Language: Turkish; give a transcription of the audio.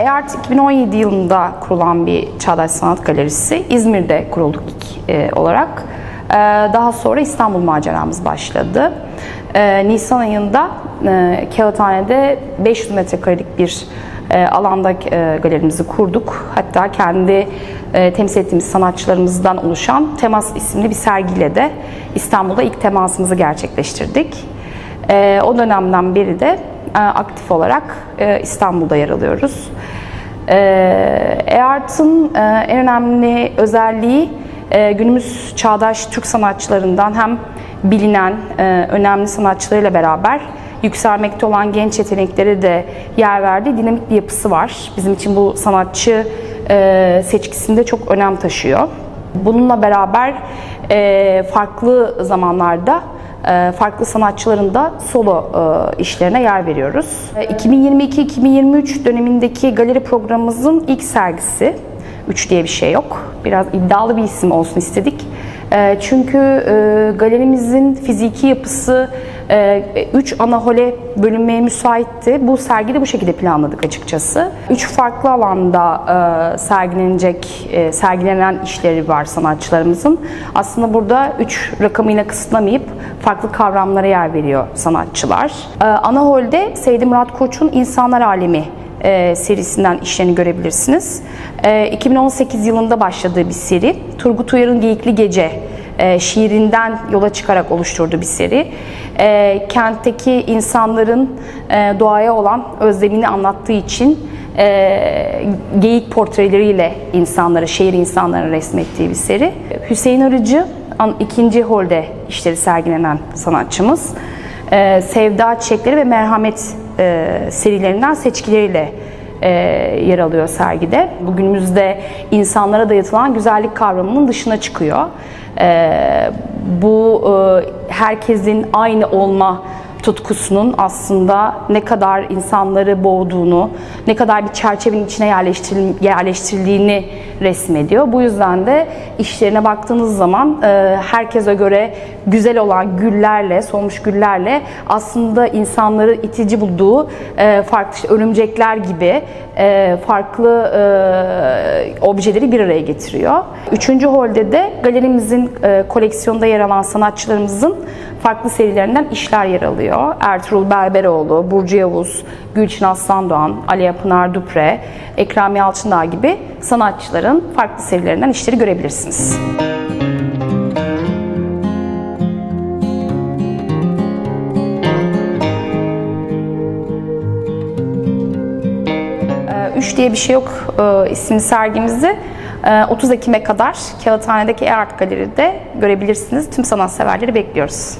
EART 2017 yılında kurulan bir Çağdaş Sanat Galerisi. İzmir'de kurulduk ilk e, olarak. E, daha sonra İstanbul maceramız başladı. E, Nisan ayında e, Kağıthane'de 500 metrekarelik bir e, alanda e, galerimizi kurduk. Hatta kendi e, temsil ettiğimiz sanatçılarımızdan oluşan Temas isimli bir sergiyle de İstanbul'da ilk temasımızı gerçekleştirdik. E, o dönemden beri de e, aktif olarak e, İstanbul'da yer alıyoruz. E, EART'ın e, en önemli özelliği e, günümüz çağdaş Türk sanatçılarından hem bilinen e, önemli sanatçılarıyla beraber yükselmekte olan genç yetenekleri de yer verdiği dinamik bir yapısı var. Bizim için bu sanatçı e, seçkisinde çok önem taşıyor. Bununla beraber e, farklı zamanlarda e, farklı sanatçıların da solo e, işlerine yer veriyoruz. E, 2022-2023 dönemindeki galeri programımızın ilk sergisi. 3 diye bir şey yok. Biraz iddialı bir isim olsun istedik. E, Çünkü e, galerimizin fiziki yapısı 3 ana hole bölünmeye müsaitti. Bu sergide bu şekilde planladık açıkçası. 3 farklı alanda e, sergilenecek, e, sergilenen işleri var sanatçılarımızın. Aslında burada 3 rakamıyla kısıtlamayıp farklı kavramlara yer veriyor sanatçılar. E, Ana holde Seydi Murat Koç'un İnsanlar Alemi e, serisinden işlerini görebilirsiniz. E, 2018 yılında başladığı bir seri. Turgut Uyar'ın Geyikli Gece e, şiirinden yola çıkarak oluşturduğu bir seri. E, kentteki insanların e, doğaya olan özlemini anlattığı için e, geyik portreleriyle insanları, şehir insanlarını resmettiği bir seri. Hüseyin Arıcı ikinci holde işleri sergilenen sanatçımız. E, Sevda Çiçekleri ve Merhamet serilerinden seçkileriyle e, yer alıyor sergide. Bugünümüzde insanlara dayatılan güzellik kavramının dışına çıkıyor. E, bu e, herkesin aynı olma tutkusunun aslında ne kadar insanları boğduğunu, ne kadar bir çerçevenin içine yerleştiril- yerleştirildiğini resmediyor. Bu yüzden de işlerine baktığınız zaman e, herkese göre güzel olan güllerle, solmuş güllerle aslında insanları itici bulduğu e, farklı işte örümcekler gibi e, farklı e, objeleri bir araya getiriyor. Üçüncü holde de galerimizin koleksiyonda yer alan sanatçılarımızın farklı serilerinden işler yer alıyor. Ertuğrul Berberoğlu, Burcu Yavuz, Gülçin Aslan Doğan, Aliye Pınar Dupre, Ekrem Yalçındağ gibi sanatçıların farklı serilerinden işleri görebilirsiniz. Ee, Üç diye bir şey yok e, isimli sergimizi e, 30 Ekim'e kadar Kağıthane'deki E-Art Galeri'de görebilirsiniz. Tüm sanatseverleri bekliyoruz.